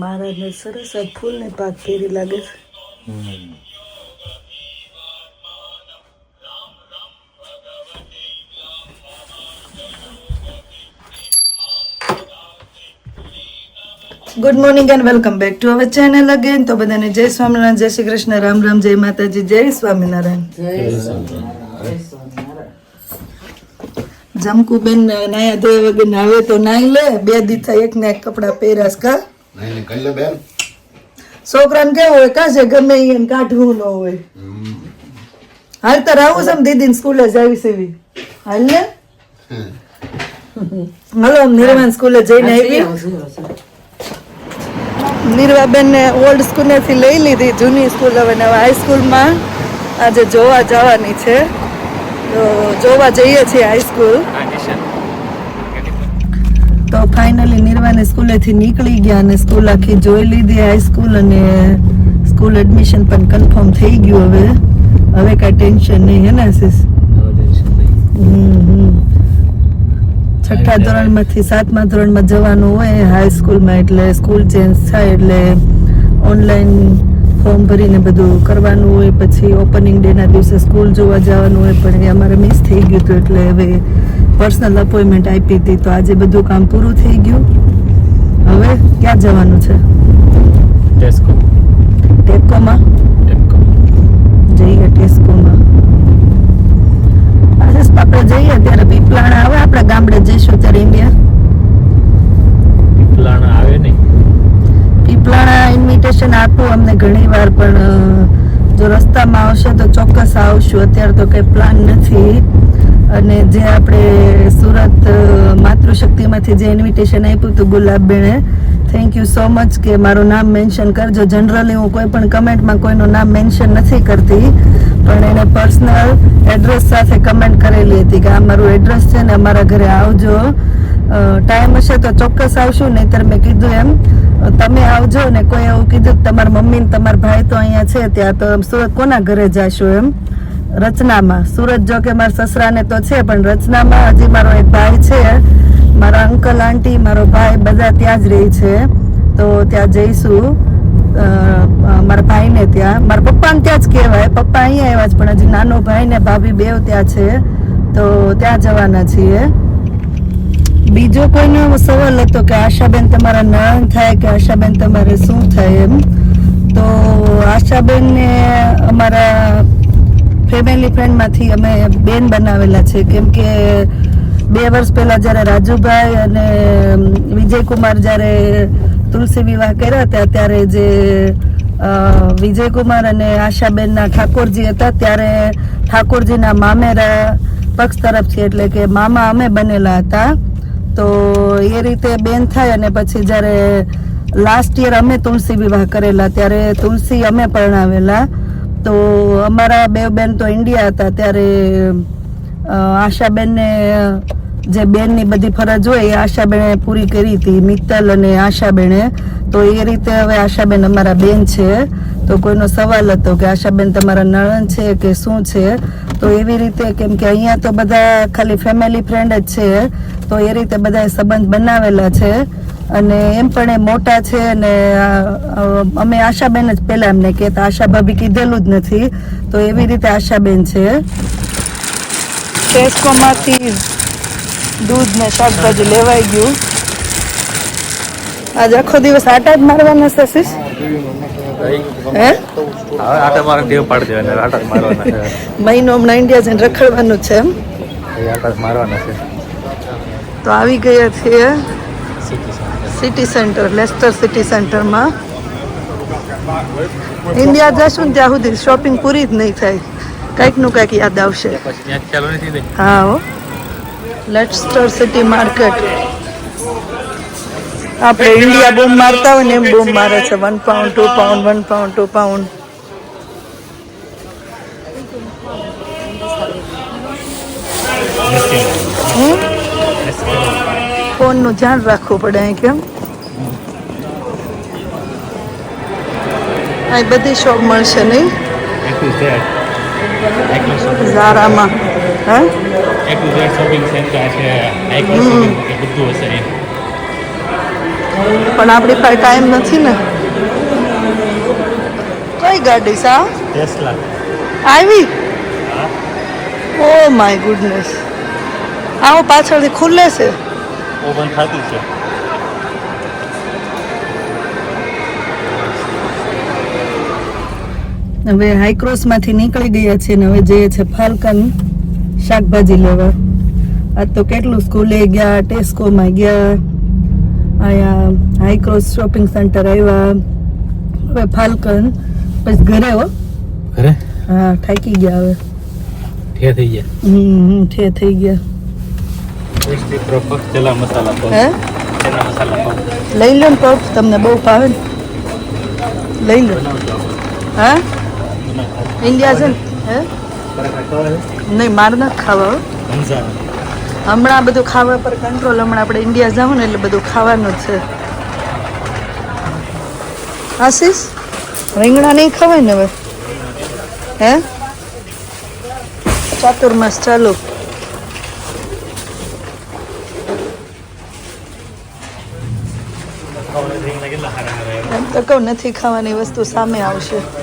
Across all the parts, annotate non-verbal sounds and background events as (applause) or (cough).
મહારાજને સરસ આ ફૂલને પાક ફેરી લાગે છે. Good morning and welcome back to our channel again તો બધાને જય સ્વામિનારાયણ, જય શ્રી કૃષ્ણ, રામ રામ, જય માતાજી, જય સ્વામિનારાયણ. જમકુબેન નાયા ધોયા વગર નાવે તો નાઈ લે, બે દીથા એક ને એક કપડા પહેરાશ કા? નહીં નહીં લે બેન. છોકરાને કેવું હોય કાશે ગમે ઈ એને કાઢવું ન હોય? હાલ તો આવું છે દીદી સ્કૂલે જાવી સેવી હાલ ને? હલો નિર્વાણ સ્કૂલે જઈને આવી. નીરવાબેન ને ઓલ્ડ સ્કૂલેથી લઈ લીધી જૂની સ્કૂલ હવે નવા હાઈસ્કૂલમાં આજે જોવા જવાની છે. તો જોવા જઈએ છીએ હાઈસ્કૂલ તો ફાઇનલી નિર્વાને સ્કૂલેથી નીકળી ગયા અને સ્કૂલ આખી જોઈ લીધી. હાઈસ્કૂલ અને સ્કૂલ એડમિશન પણ કન્ફર્મ થઈ ગયું હવે. હવે કાંઈ ટેન્શન નહીં હે ને આશીષ હમ, હમ. છઠ્ઠા ધોરણમાંથી સાતમા ધોરણમાં જવાનું હોય હાઈસ્કૂલમાં એટલે સ્કૂલ ચેન્જ થાય એટલે ઓનલાઈન ફોર્મ ભરીને બધું કરવાનું હોય પછી ઓપનિંગ ડેના દિવસે સ્કૂલ જોવા જવાનું હોય પણ એ અમારે મિસ થઈ ગયું હતું એટલે હવે પર્સનલ અપોઇન્ટમેન્ટ આપી હતી તો આજે બધું કામ પૂરું થઈ ગયું. હવે ક્યાં જવાનું છે? ટેસ્કો. ટેસ્કોમાં? ટેસ્કો. જઈએ ટેસ્કોમાં. આપણે જઈએ ત્યારે પીપલાણા આવે આપણા ગામડે જઈશું ત્યારે ઇન્ડિયા પીપલાણા આવે નહીં. પીપલાણા ઇન્વિટેશન આપ્યું અમને ઘણી વાર પણ જો રસ્તામાં આવશે તો ચોક્કસ આવશું. અત્યારે તો કંઈ પ્લાન નથી. અને જે આપણે સુરત માતૃશક્તિમાંથી જે ઇન્વિટેશન આપ્યું હતું ગુલાબબેને થેન્ક યુ સો મચ કે મારું નામ મેન્શન કરજો. જનરલી હું કોઈ પણ કમેન્ટમાં કોઈનું નામ મેન્શન નથી કરતી, પણ એને પર્સનલ એડ્રેસ સાથે કમેન્ટ કરેલી હતી કે આ મારું એડ્રેસ છે ને અમારા ઘરે આવજો. ટાઈમ હશે તો ચોક્કસ આવશું, નહીતર મેં કીધું એમ તમે આવજો ને કોઈ એવું કીધું તમારા મમ્મી ને તમારા ભાઈ તો અહીંયા છે, ત્યાં તો સુરત કોના ઘરે જશો એમ? રચનામાં. સુરત જો કે મારા સસરાને તો છે, પણ રચનામાં હજી મારો એક ભાઈ છે. મારા અંકલ, આંટી, મારો ભાઈ બધા ત્યાં જ રહે છે. તો ત્યાં જઈશું. મારા ભાઈને ત્યાં. મારા પપ્પાને ત્યાં જ કહેવાય. પપ્પા અહીંયા આવ્યા છે, પણ હજી નાનો ભાઈ ને ભાભી બેવ ત્યાં છે. તો ત્યાં જવાના છીએ. બીજો કોઈનો સવાલ હતો કે આશાબેન તમારા નાન થાય કે આશાબેન તમારે શું થાય એમ? તો આશાબેનને અમારા ફેમિલી ફ્રેન્ડમાંથી અમે બેન બનાવેલા છે. કેમ કે બે વર્ષ પહેલા જ્યારે રાજુભાઈ અને વિજયકુમાર જ્યારે તુલસી વિવાહ કર્યા હતા, ત્યારે જે વિજયકુમાર અને આશાબેનના ઠાકોરજી હતા, ત્યારે ઠાકોરજીના મામેરા પક્ષ તરફથી એટલે કે મામા અમે બનેલા હતા. તો એ રીતે બેન થાય અને પછી જ્યારે લાસ્ટ યર અમે તુલસી વિવાહ કરેલા, ત્યારે તુલસી અમે પરણાવેલા. તો અમારા બે બેન તો ઇન્ડિયા હતા, ત્યારે આશાબેનને, જે બેનની બધી ફરજ હોય એ આશાબેને પૂરી કરી હતી, મિત્તલ અને આશાબેને. તો એ રીતે હવે આશાબેન અમારા બેન છે. તો કોઈનો સવાલ હતો કે આશાબેન તમારા નણંદ છે કે શું છે? તો એવી રીતે કેમ કે અહીંયા તો બધા ખાલી ફેમિલી ફ્રેન્ડ જ છે. તો એ રીતે બધા સંબંધ બનાવેલા છે. અને એમ પણ એ મોટા છે અને અમે આશાબેન જ પહેલા એમને કહેતા આશા ભાભી કીધેલું જ નથી. તો એવી રીતે આશાબેન છે. ટેસ્કોમાંથી દૂધ ને શાકભાજી લેવાઈ ગયું. આજ આખો દિવસ આટા જ મારવાના છે શીશ? મહિનો હમણાં ઇન્ડિયા જઈને રખડવાનું છે એમ. આટા મારવાના છે. તો આવી ગયા છીએ. સિટી સેન્ટર લેસ્ટર સિટી સેન્ટરમાં. ઇન્ડિયા જશું ને ત્યાં સુધી શોપિંગ પૂરી જ નહીં થાય. કંઈકનું કંઈક યાદ આવશે. હા હો. Leicester city market. આપણે ઇન્ડિયા બૂમ મારતા હોય ને એમ બૂમ મારે છે. One pound two pound one pound two pound ફોનનું ધ્યાન રાખવું પડે કેમ? અહીં બધી શોપ મળશે નહીં. ઝારામાં. હે? શોપિંગ સેન્ટર છે. બધું હશે પણ આપણી પાસે ટાઈમ નથી ને. કઈ ગાડી સા ટેસ્લા આવી? ઓ માય ગુડનેસ આવો પાછળથી ખુલ્લે છે. ઓપન થતી છે. હવે હાઈક્રોસમાંથી નીકળી ગયા છે ને હવે જઈએ છે ફાલ્કન શાકભાજી લેવા. આજ તો કેટલું સ્કૂલે ગયા ટેસ્કોમાં ગયા અહીંયા હાઈક્રોસ શોપિંગ સેન્ટર આવ્યા. હવે ફાલ્કન પછી ઘરે હો. ઘરે? હા થાકી ગયા હવે. ઠે થઈ ગયા? હમ ઠે થઈ ગયા. ટેસ્ટી પ્રોપર ચલા મસાલા પાવ હે? ચલા મસાલા પાવ લઈ લો ને તમને બહુ ભાવે ને. લઈ લો. હા? ઇન્ડિયા છે ને? નહીં, મારે નથી ખાવા. હમણાં બધું ખાવા પર કંટ્રોલ હમણાં આપણે ઇન્ડિયા જાવ ને એટલે બધું ખાવાનું છે. આશીષ, રીંગણા નહીં ખવાય ને હવે? હે? ચાતુર્માસ ચાલુ. તો કહું, નથી ખાવાની વસ્તુ સામે આવશે.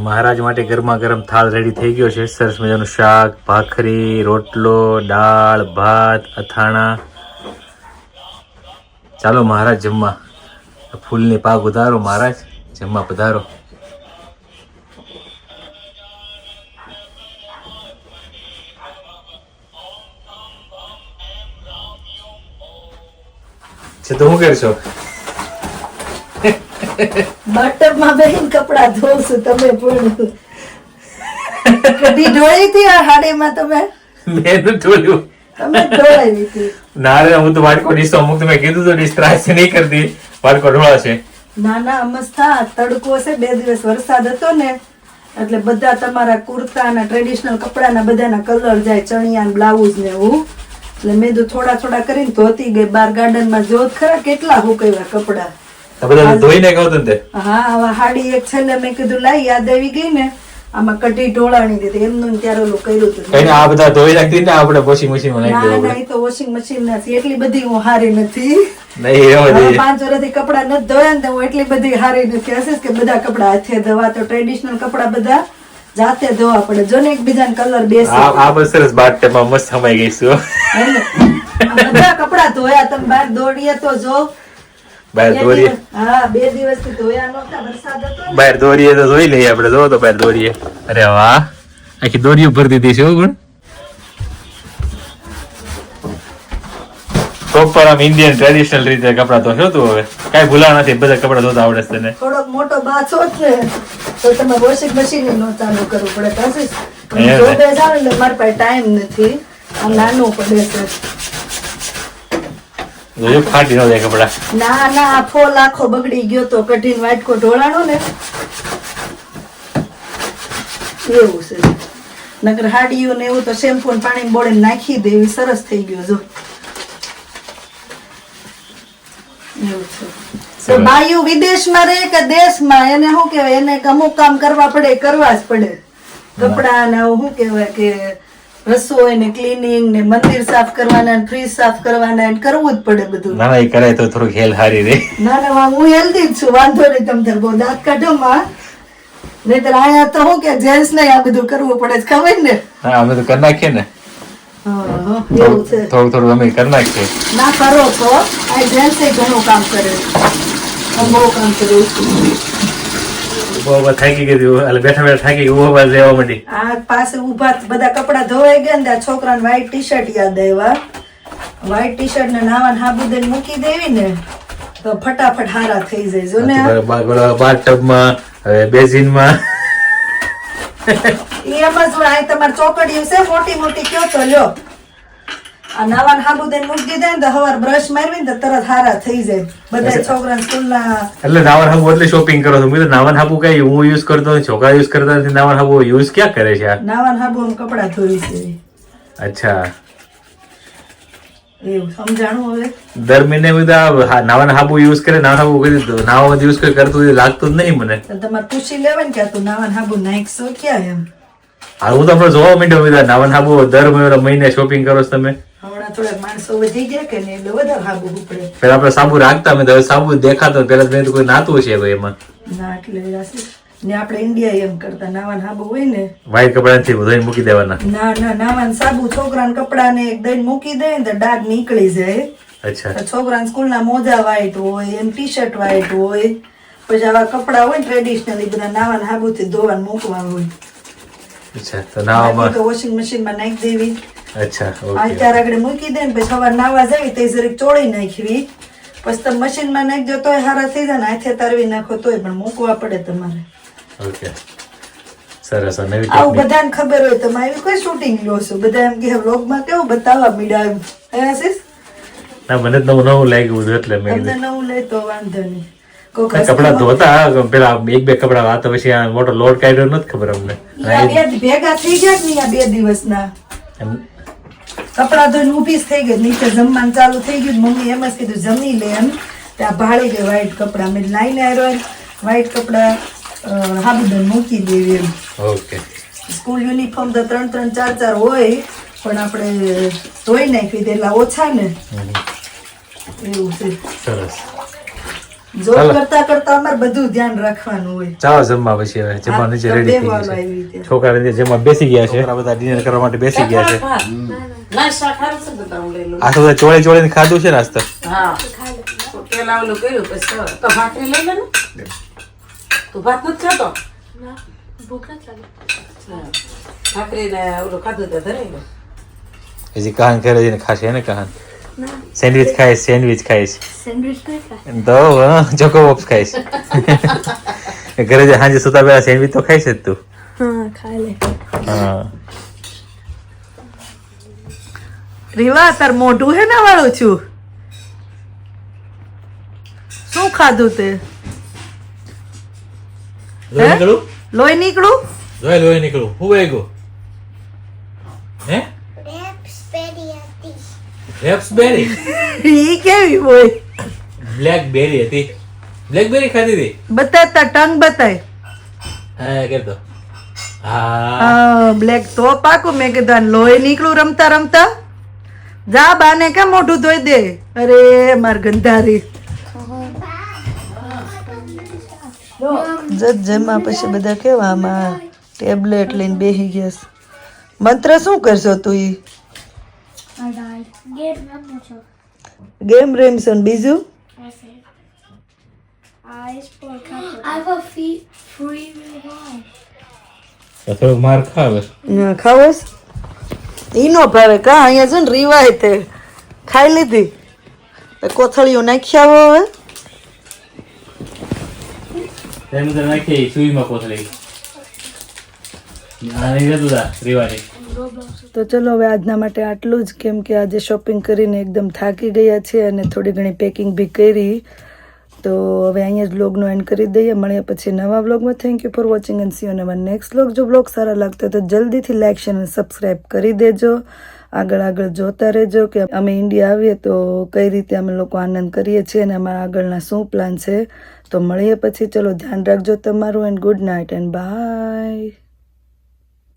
મહારાજ માટે ગરમા ગરમ થાળ રેડી થઈ ગયો છે. સરસ મજાનું શાક, ભાખરી, રોટલો, દાળ, ભાત, અથાણા. ચાલો મહારાજ જમવા. ફૂલની પાક ઉતારો મહારાજ. જમવા પધારો. છે તો શું કરશો? બાટરમાં બેન કપડા ધોઉં છું તમે પણ. કદી ધોઈ હતી આ હાડીમાં તમે? મેં તો જોયું તમે ધોઈ હતી. ના રે હું તો બાળકો ડીશો અમુક તો મેં કીધું તો ડીશ ત્રાસ નહીં કરતી. બાળકો ઢોળા છે. ના ના અમસ્તા તડકો છે બે દિવસ વરસાદ હતો ને એટલે બધા તમારા કુર્તા ના ટ્રેડિશનલ કપડાના બધાના કલર જાય ચણિયા બ્લાઉઝ ને એવું. એટલે મેં તો થોડા થોડા કરીને ધોતી ગઈ. બાર ગાર્ડનમાં જોત ખરા કેટલા હુકવ્યા કપડા. બધા ધોઈને કહું તું તે. હા હવે હાડી એક છેલ્લે મેં કીધું લાઈ યાદ આવી ગઈ ને? આમાં કઢી ઢોળાણી દીધી. એમનું ત્યારે ઓલું કર્યું હતું. કઈ આ બધા ધોઈ નાખતી ને આપણે વોશિંગ મશીનમાં નાખી ના ના તો વોશિંગ મશીન નથી એટલી બધી હું હારી નથી. નહીં એવા પાંચ વર્ષથી કપડા નથી ધોયા ને હું એટલી બધી હારી નથી. હશે કે બધા કપડા હાથે ધોવા તો ટ્રેડિશનલ કપડા બધા જાતે ધોવા પડે. જો ને એકબીજાને કલર બેસે. આ બસ સરસ બાટ ટેપમાં મસ્ત સમાઈ ગઈ હે ને? બધા કપડા ધોયા. તમે બહાર દોડીએ તો જો બહાર દોરીએ. હા બે દિવસથી ધોયા નહોતા વરસાદ હતો બહાર દોરીએ તો ધોઈ લઈએ આપણે. જો તો બહાર દોરીએ. અરે વાહ. આખી દોરીઓ ભરી દીધી છે પણ. પ્રોપર આમ ઇન્ડિયન ટ્રેડિશનલ રીતે કપડા તો શું તું હવે. કાંઈ ભૂલા નથી બધા કપડા ધોતા આવડે છે તને. થોડોક મોટો બાછો ને તો તમે વોશિંગ મશીન નો ચાલુ કરવું પડે પાસે ને? જાવ એટલે મારી પાસે ટાઈમ નથી. આ નાનું પડે છે. જોજો ફાટી ન જાય કપડા. ના ના આખો લાખો બગડી ગયો તો કઢીને વાટકો ઢોળાણો ને. એવું છે. નગર હાડીઓ ને એવું તો શેમ્પુ ને પાણી બોળે નાખી દે એવી સરસ થઈ ગયો જો. એવું છે. તો સરસ. વિદેશમાં રહે કે દેશમાં એને શું કહેવાય? એને અમુક કામ કરવા પડે કરવા જ પડે. કપડા ને શું કહેવાય કે રસોઈ ને ક્લીનિંગ ને મંદિર સાફ કરવાના ને ફ્રીજ સાફ કરવાના ને કરવું જ પડે બધું. ના ના એ કરાય તો થોડુંક હેલ હારી રે. ના ના હું હેલ્ધી જ છું વાંધો નહીં તમ તાર બહુ દાંત કાઢો માં. નહીતર અહીંયા તો હું કે જેન્ટ્સ ને આ બધું કરવું પડે જ ખબર ને? હા અમે તો કરી નાખીએ ને. એવું છે. થોડું થોડું અમે કરી નાખીએ. ના કરો તો. આ જેન્ટ્સ ઘણું કામ કરે બહુ કામ કરું બહુ થાકી ગઈ. એટલે બેઠા બેઠા થાકી ગઈ ઊભા ઊભા રહેવા માંડી આ પાસે ઊભા બધા કપડા ધોવાઈ ગયા ને આ છોકરાને વ્હાઈટ ટી શર્ટ યાદ આવ્યા વ્હાઈટ ટી શર્ટ ને નાવા હાબુ દઈને મૂકી દેવી ને તો ફટાફટ હારા થઈ જાય જો ને આ. બાથટબમાં હવે બેઝિનમાં એમ જ હોય, તમારે ચોકડીયું છે મોટી મોટી કયો તો લ્યો આ નાવાન હાબુ દઈને મૂકી દીધા ને તો હવાર બ્રશ મારવી ને તો તરત હારા થઈ જાય. બધા છોકરા સ્કૂલના એટલે નાવાન હાબુ એટલે શોપિંગ કરો છો? મેં તો નાવન હાબુ કઈ હું યુઝ કરતો નથી છોકરા યુઝ કરતા નથી નાવાન હાબુ યુઝ ક્યાં કરે છે આ? નાવાન હાબુ કપડા ધોઈ છે. અચ્છા. દર મહિને બધા હા, નાવન હાબુ યુઝ કરે નાવન હાબુ કરી નાવા યુઝ કરે કરતું લાગતું જ નહીં મને. તમારે પૂછી લેવાય ને કે તું નાવાન હાબુ નાખશો ક્યાં એમ? હાલ હું તો આપણે જોવા માંડ્યો બધા નાવન હાબુ દર મહિને- શોપિંગ કરો છો તમે. થોડાક માણસો વધી ગયા કે ને એટલે વધારે હાબુ ઉપડે. પેલા આપણે સાબુ રાખતા મેં હવે સાબુ દેખાતો પેલા મેં કોઈ નાતું છે કોઈ એમાં. ના એટલે ને આપણે ઇન્ડિયા એમ કરતા નાવાન સાબુ હોય ને. વાઈટ કપડાથી ધોઈને મૂકી દેવાના. ના ના નાવાન સાબુ છોકરાના કપડાને દઈને મૂકી દે ને તો ડાઘ નીકળી જાય. અચ્છા. છોકરાના સ્કૂલના મોજા વાઈટ હોય એમ ટી શર્ટ વાઈટ હોય. પછી આવા કપડા હોય ટ્રેડિશનલ બધા નાવાન હાબુથી ધોવાન મૂકવા હોય. અચ્છા તો નાવામાં તો વોશિંગ મશીનમાં નાખી દેવી. અચ્છા આ ચાર આગળ મૂકી દે ને પછી સવાર નાવા જાય તે જરીક ચોળી નાખવી. પછી તમે મશીનમાં નાખજો તોય હારા થઈ જાય ને હાથે તારવી નાખો તોય પણ મૂકવા પડે તમારે. ઓકે. સરસ અને આવું બધાને ખબર હોય તમે આવી કોઈ શૂટિંગ લો છો? બધા એમ કે વ્લોગમાં કેવું બતાવવા મીડા એમ હે આશીષ? ના મને તો નવું લાગ્યું હતું એટલે મેં તમને નવું લે તો વાંધો નહીં. કપડા ધોતા પેલા એક બે કપડા આ તો પછી આ મોટો લોડ કાઢ્યો નથી ખબર અમને. ભેગા થઈ ગયા કે નહીં આ બે દિવસના? કપડાં ધોઈને ઊભી થઈ ગઈ. નીચે જમવાનું ચાલુ થઈ ગયું. મમ્મી એમ જ કીધું જમી લે એમ. ત્યાં ભાળી ગઈ વ્હાઈટ કપડાં. મેં લાઈને આવ્યો વ્હાઈટ કપડાં હાબુદન મૂકી દેવી એમ. ઓકે. સ્કૂલ યુનિફોર્મ તો ત્રણ ત્રણ ચાર ચાર હોય પણ આપણે ધોઈ નાખી દે એટલા ઓછા ને. એવું છે. સરસ. જોબ કરતા કરતા અમારે બધું ધ્યાન રાખવાનું હોય. ચાલો જમવા પછી હવે જમવા નીચે રેડી થઈ બેહવાનું છે છોકરા રીતે જમવા બેસી ગયા છે. બધા ડિનર કરવા માટે બેસી ગયા છે. ના શાક હારું છે બધા હું લઈ લઉં. આ તો બધા ચોળે ચોળે ખાધું છે નાસ્તા. હા. પેલા ઓલું કર્યું પછી તો- તો લઈ લે ને તું ભાત નથી ખાતો? હા. ભાખરી ને ઓલું ખાધું તો ધરાઈ હજી કહાન ઘરે જઈને ખાશે ને કહાન? સેન્ડવિચ ખાઈશ સેન્ડવિચ ખાઈશ. તો ચોકો પોપ્સ ખાઈશ. ઘરે જ સાંજે સુતા પહેલા સેન્ડવિચ તો ખાઈશ જ તું. હા રીવા તાર મોઢું હે ના વાળું છું? શું ખાધું તે? લોહી નીકળું લોહી નીકળું જોઈ લોહી નીકળું હું ગયો હે રેપ્સબેરી (laughs) ઈ કેવી હોય? બ્લેકબેરી હતી. બ્લેકબેરી ખાધી હતી? બતાતા ટંગ બતાય. હા કે તો? હા. બ્લેક તો પાકું મેં કીધું લોહી નીકળું રમતા રમતા? જા બાને કેમ મોઢું ધોઈ દે. અરે માર ગંધારી. જત જમા પછી બધા કેવા? આમાં ટેબ્લેટ લઈને બેસી ગયા મંત્ર શું કરશો તું ઈ? ગેમ રમશો ને બીજું? થોડોક માર ખાવે. ભાવે. કા અહીંયા છે ને રીવાય તે ખાઈ લીધી? કોથળીઓ નાખી આવો હવે. તેમ તો નાખી સુઈમાં કોથળી. આ નહીં રીવાની તો ચલો હવે આજના માટે આટલું જ. કેમ કે આજે શોપિંગ કરીને એકદમ થાકી ગયા છે અને થોડી ઘણી પેકિંગ બી કરી. તો હવે અહીંયા જ બ્લોગનો એન્ડ કરી દઈએ. મળીએ પછી નવા બ્લોગમાં thank you for watching and see you next blog જો બ્લોગ સારા લાગતો તો જલ્દીથી લાઇક શેર અને સબસ્ક્રાઈબ કરી દેજો. આગળ આગળ જોતા રહેજો કે અમે ઇન્ડિયા આવીએ તો કઈ રીતે અમે લોકો આનંદ કરીએ છીએ અને અમારા આગળના શું પ્લાન છે. તો મળીએ પછી. ચલો ધ્યાન રાખજો તમારું and good night and bye